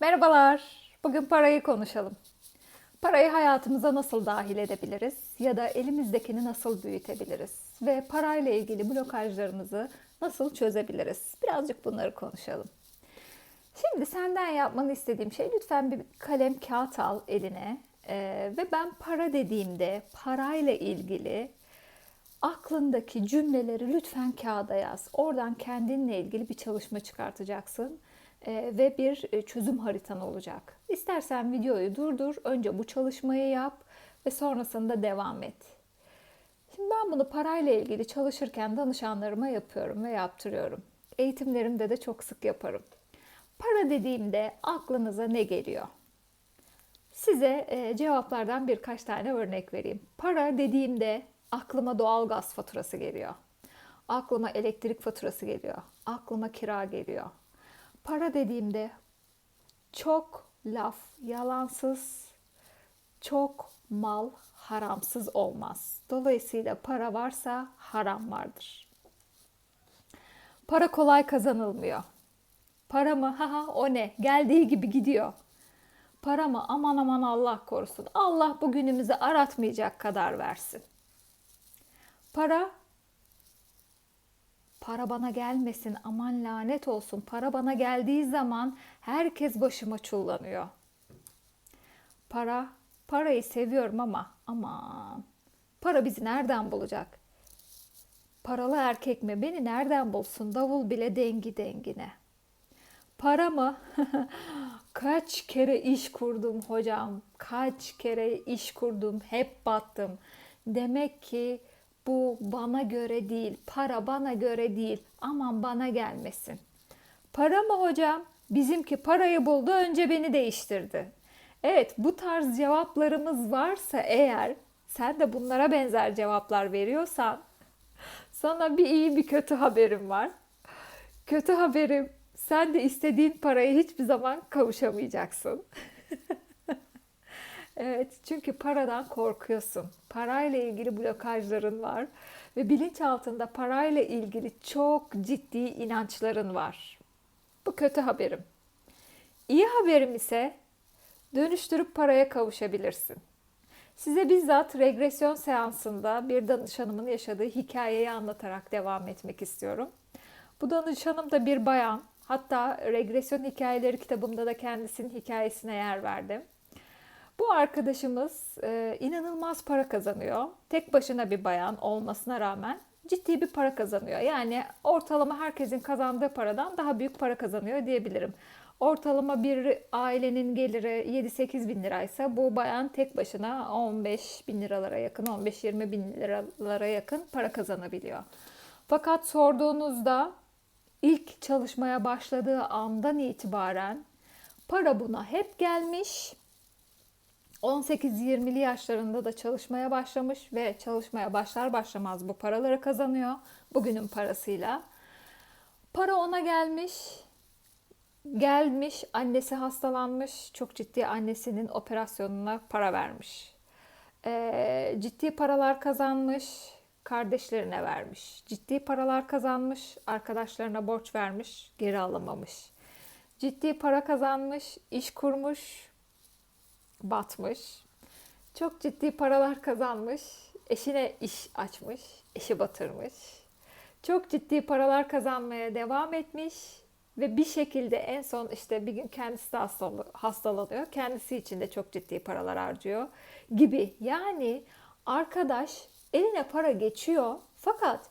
Merhabalar. Bugün parayı konuşalım. Parayı hayatımıza nasıl dahil edebiliriz ya da elimizdekini nasıl büyütebiliriz ve parayla ilgili blokajlarımızı nasıl çözebiliriz? Birazcık bunları konuşalım. Şimdi senden yapmanı istediğim şey lütfen bir kalem kağıt al eline Ee, ve ben para dediğimde parayla ilgili aklındaki cümleleri lütfen kağıda yaz. Oradan kendinle ilgili bir çalışma çıkartacaksın ve bir e, çözüm haritan olacak. İstersen videoyu durdur, önce bu çalışmayı yap ve sonrasında devam et. Şimdi ben bunu parayla ilgili çalışırken danışanlarıma yapıyorum ve yaptırıyorum. Eğitimlerimde de çok sık yaparım. Para dediğimde aklınıza ne geliyor? Size e, cevaplardan birkaç tane örnek vereyim. Para dediğimde aklıma doğalgaz faturası geliyor. Aklıma elektrik faturası geliyor. Aklıma kira geliyor. Para dediğimde çok laf yalansız, çok mal haramsız olmaz. Dolayısıyla para varsa haram vardır. Para kolay kazanılmıyor. Para mı? Haha o ne? Geldiği gibi gidiyor. Para mı? Aman aman Allah korusun. Allah bugünümüzü aratmayacak kadar versin. Para para bana gelmesin aman lanet olsun. Para bana geldiği zaman herkes başıma çullanıyor. Para, parayı seviyorum ama aman. Para bizi nereden bulacak? Paralı erkek mi? Beni nereden bulsun? Davul bile dengi dengine. Para mı? Kaç kere iş kurdum hocam. Kaç kere iş kurdum. Hep battım. Demek ki bu bana göre değil. Para bana göre değil. Aman bana gelmesin. Para mı hocam? Bizimki parayı buldu önce beni değiştirdi. Evet bu tarz cevaplarımız varsa eğer sen de bunlara benzer cevaplar veriyorsan sana bir iyi bir kötü haberim var. Kötü haberim sen de istediğin paraya hiçbir zaman kavuşamayacaksın. Evet, çünkü paradan korkuyorsun. Parayla ilgili blokajların var ve bilinçaltında parayla ilgili çok ciddi inançların var. Bu kötü haberim. İyi haberim ise dönüştürüp paraya kavuşabilirsin. Size bizzat regresyon seansında bir danışanımın yaşadığı hikayeyi anlatarak devam etmek istiyorum. Bu danışanım da bir bayan. Hatta regresyon hikayeleri kitabımda da kendisinin hikayesine yer verdim. Bu arkadaşımız e, inanılmaz para kazanıyor. Tek başına bir bayan olmasına rağmen ciddi bir para kazanıyor. Yani ortalama herkesin kazandığı paradan daha büyük para kazanıyor diyebilirim. Ortalama bir ailenin geliri 7-8 bin liraysa bu bayan tek başına 15 bin liralara yakın, 15-20 bin liralara yakın para kazanabiliyor. Fakat sorduğunuzda ilk çalışmaya başladığı andan itibaren para buna hep gelmiş. 18-20'li yaşlarında da çalışmaya başlamış ve çalışmaya başlar başlamaz bu paraları kazanıyor bugünün parasıyla. Para ona gelmiş. Gelmiş, annesi hastalanmış. Çok ciddi annesinin operasyonuna para vermiş. Ee, ciddi paralar kazanmış kardeşlerine vermiş. Ciddi paralar kazanmış, arkadaşlarına borç vermiş, geri alamamış. Ciddi para kazanmış, iş kurmuş, batmış. Çok ciddi paralar kazanmış, eşine iş açmış, eşi batırmış. Çok ciddi paralar kazanmaya devam etmiş ve bir şekilde en son işte bir gün kendisi de hastalanıyor. Kendisi için de çok ciddi paralar harcıyor gibi. Yani arkadaş eline para geçiyor fakat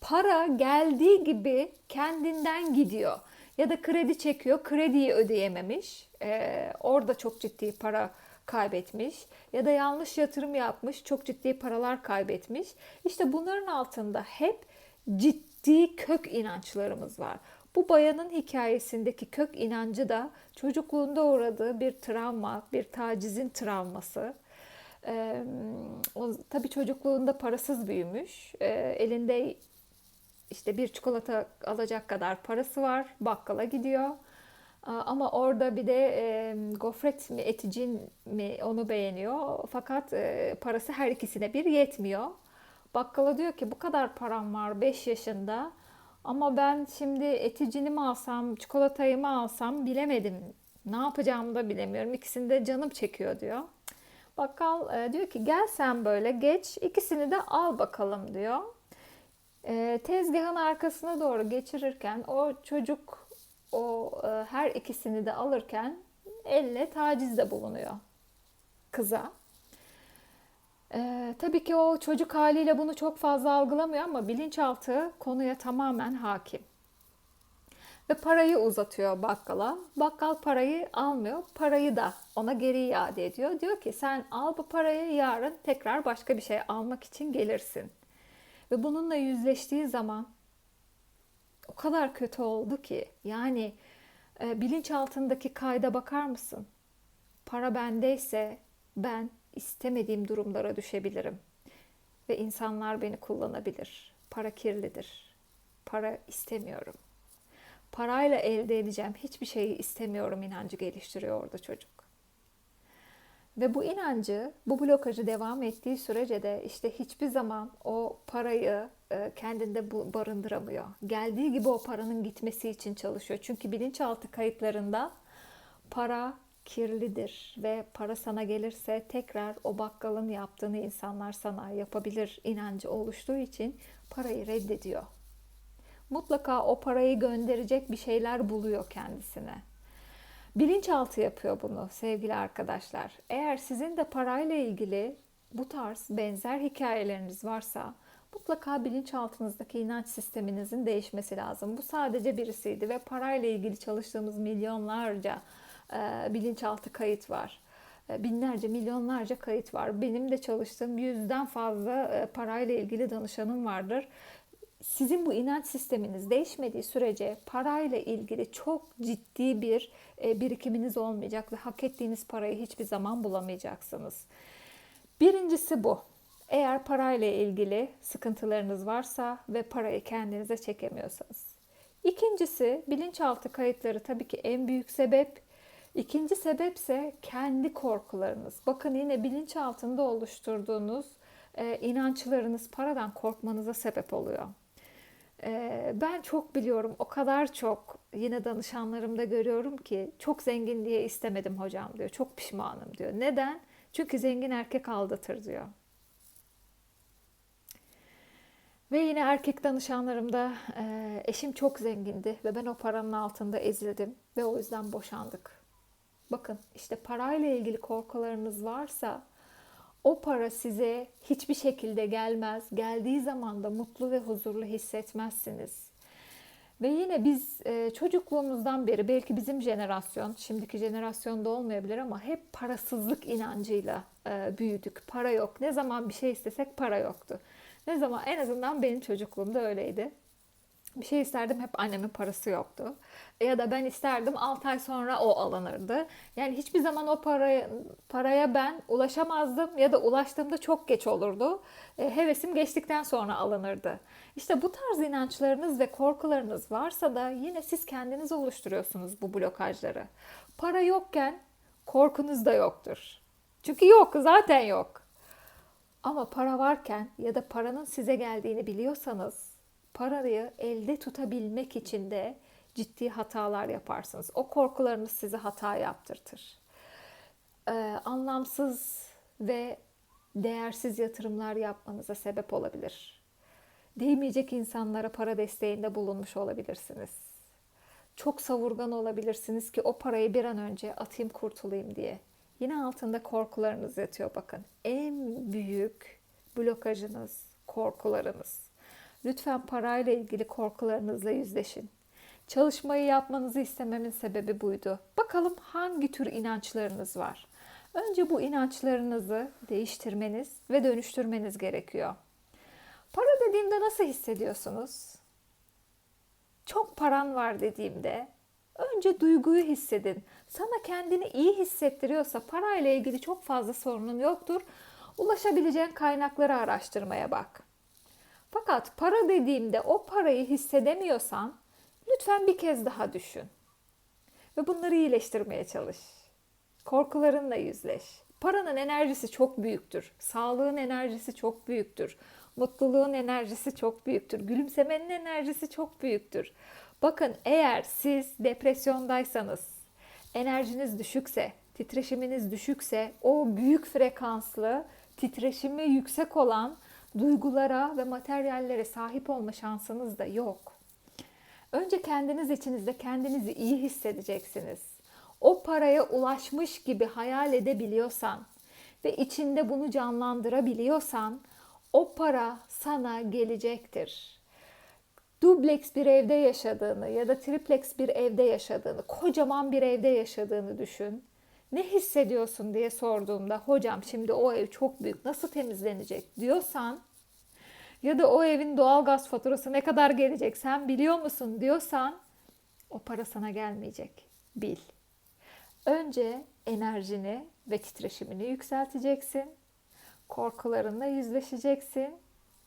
para geldiği gibi kendinden gidiyor. Ya da kredi çekiyor, krediyi ödeyememiş. Ee, orada çok ciddi para kaybetmiş. Ya da yanlış yatırım yapmış, çok ciddi paralar kaybetmiş. İşte bunların altında hep ciddi kök inançlarımız var. Bu bayanın hikayesindeki kök inancı da çocukluğunda uğradığı bir travma, bir tacizin travması. Ee, o tabii çocukluğunda parasız büyümüş. Ee, elinde işte bir çikolata alacak kadar parası var. Bakkala gidiyor. Ama orada bir de e, gofret mi eticin mi onu beğeniyor. Fakat e, parası her ikisine bir yetmiyor. Bakkala diyor ki bu kadar param var 5 yaşında. Ama ben şimdi eticini mi alsam, çikolatayı mı alsam bilemedim Ne yapacağımı da bilemiyorum. İkisini de canım çekiyor diyor. Bakkal e, diyor ki gel sen böyle geç ikisini de al bakalım diyor. E, tezgahın arkasına doğru geçirirken o çocuk o e, her ikisini de alırken elle tacizde bulunuyor kıza. Ee, tabii ki o çocuk haliyle bunu çok fazla algılamıyor ama bilinçaltı konuya tamamen hakim. Ve parayı uzatıyor bakkala. Bakkal parayı almıyor. Parayı da ona geri iade ediyor. Diyor ki sen al bu parayı yarın tekrar başka bir şey almak için gelirsin. Ve bununla yüzleştiği zaman o kadar kötü oldu ki yani e, bilinçaltındaki kayda bakar mısın? Para bendeyse ben istemediğim durumlara düşebilirim. Ve insanlar beni kullanabilir. Para kirlidir. Para istemiyorum. Parayla elde edeceğim hiçbir şeyi istemiyorum inancı geliştiriyor orada çocuk. Ve bu inancı, bu blokajı devam ettiği sürece de işte hiçbir zaman o parayı e, kendinde barındıramıyor. Geldiği gibi o paranın gitmesi için çalışıyor. Çünkü bilinçaltı kayıtlarında para kirlidir ve para sana gelirse tekrar o bakkalın yaptığını insanlar sana yapabilir inancı oluştuğu için parayı reddediyor. Mutlaka o parayı gönderecek bir şeyler buluyor kendisine. Bilinçaltı yapıyor bunu sevgili arkadaşlar. Eğer sizin de parayla ilgili bu tarz benzer hikayeleriniz varsa mutlaka bilinçaltınızdaki inanç sisteminizin değişmesi lazım. Bu sadece birisiydi ve parayla ilgili çalıştığımız milyonlarca e, bilinçaltı kayıt var. E, binlerce, milyonlarca kayıt var. Benim de çalıştığım yüzden fazla e, parayla ilgili danışanım vardır. Sizin bu inanç sisteminiz değişmediği sürece parayla ilgili çok ciddi bir birikiminiz olmayacak ve hak ettiğiniz parayı hiçbir zaman bulamayacaksınız. Birincisi bu. Eğer parayla ilgili sıkıntılarınız varsa ve parayı kendinize çekemiyorsanız. İkincisi bilinçaltı kayıtları tabii ki en büyük sebep İkinci sebepse kendi korkularınız. Bakın yine bilinçaltında oluşturduğunuz e, inançlarınız paradan korkmanıza sebep oluyor. E, ben çok biliyorum, o kadar çok yine danışanlarımda görüyorum ki çok zengin diye istemedim hocam diyor. Çok pişmanım diyor. Neden? Çünkü zengin erkek aldatır diyor. Ve yine erkek danışanlarımda e, eşim çok zengindi ve ben o paranın altında ezildim ve o yüzden boşandık. Bakın işte parayla ilgili korkularınız varsa o para size hiçbir şekilde gelmez. Geldiği zaman da mutlu ve huzurlu hissetmezsiniz. Ve yine biz e, çocukluğumuzdan beri belki bizim jenerasyon, şimdiki jenerasyonda olmayabilir ama hep parasızlık inancıyla e, büyüdük. Para yok. Ne zaman bir şey istesek para yoktu. Ne zaman en azından benim çocukluğumda öyleydi bir şey isterdim hep annemin parası yoktu. Ya da ben isterdim 6 ay sonra o alınırdı. Yani hiçbir zaman o paraya, paraya ben ulaşamazdım ya da ulaştığımda çok geç olurdu. E, hevesim geçtikten sonra alınırdı. İşte bu tarz inançlarınız ve korkularınız varsa da yine siz kendiniz oluşturuyorsunuz bu blokajları. Para yokken korkunuz da yoktur. Çünkü yok zaten yok. Ama para varken ya da paranın size geldiğini biliyorsanız parayı elde tutabilmek için de ciddi hatalar yaparsınız. O korkularınız size hata yaptırtır. Ee, anlamsız ve değersiz yatırımlar yapmanıza sebep olabilir. Değmeyecek insanlara para desteğinde bulunmuş olabilirsiniz. Çok savurgan olabilirsiniz ki o parayı bir an önce atayım kurtulayım diye. Yine altında korkularınız yatıyor bakın. En büyük blokajınız korkularınız. Lütfen parayla ilgili korkularınızla yüzleşin. Çalışmayı yapmanızı istememin sebebi buydu. Bakalım hangi tür inançlarınız var? Önce bu inançlarınızı değiştirmeniz ve dönüştürmeniz gerekiyor. Para dediğimde nasıl hissediyorsunuz? Çok paran var dediğimde önce duyguyu hissedin. Sana kendini iyi hissettiriyorsa parayla ilgili çok fazla sorunun yoktur. Ulaşabileceğin kaynakları araştırmaya bak. Fakat para dediğimde o parayı hissedemiyorsan lütfen bir kez daha düşün. Ve bunları iyileştirmeye çalış. Korkularınla yüzleş. Paranın enerjisi çok büyüktür. Sağlığın enerjisi çok büyüktür. Mutluluğun enerjisi çok büyüktür. Gülümsemenin enerjisi çok büyüktür. Bakın eğer siz depresyondaysanız, enerjiniz düşükse, titreşiminiz düşükse o büyük frekanslı, titreşimi yüksek olan duygulara ve materyallere sahip olma şansınız da yok. Önce kendiniz içinizde kendinizi iyi hissedeceksiniz. O paraya ulaşmış gibi hayal edebiliyorsan ve içinde bunu canlandırabiliyorsan o para sana gelecektir. Dubleks bir evde yaşadığını ya da triplex bir evde yaşadığını, kocaman bir evde yaşadığını düşün. Ne hissediyorsun diye sorduğumda hocam şimdi o ev çok büyük nasıl temizlenecek diyorsan ya da o evin doğalgaz faturası ne kadar gelecek sen biliyor musun diyorsan o para sana gelmeyecek. Bil. Önce enerjini ve titreşimini yükselteceksin. Korkularınla yüzleşeceksin.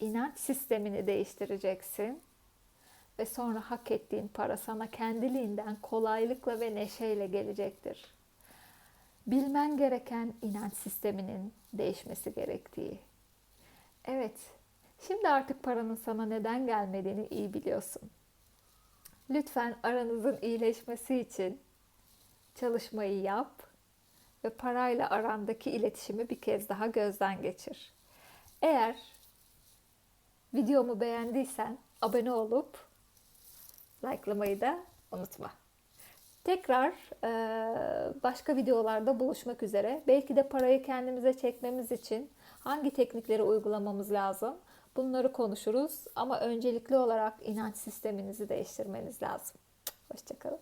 İnanç sistemini değiştireceksin. Ve sonra hak ettiğin para sana kendiliğinden kolaylıkla ve neşeyle gelecektir. Bilmen gereken inanç sisteminin değişmesi gerektiği. Evet, şimdi artık paranın sana neden gelmediğini iyi biliyorsun. Lütfen aranızın iyileşmesi için çalışmayı yap ve parayla arandaki iletişimi bir kez daha gözden geçir. Eğer videomu beğendiysen abone olup likelamayı da unutma. Tekrar e, başka videolarda buluşmak üzere. Belki de parayı kendimize çekmemiz için hangi teknikleri uygulamamız lazım? Bunları konuşuruz ama öncelikli olarak inanç sisteminizi değiştirmeniz lazım. Hoşçakalın.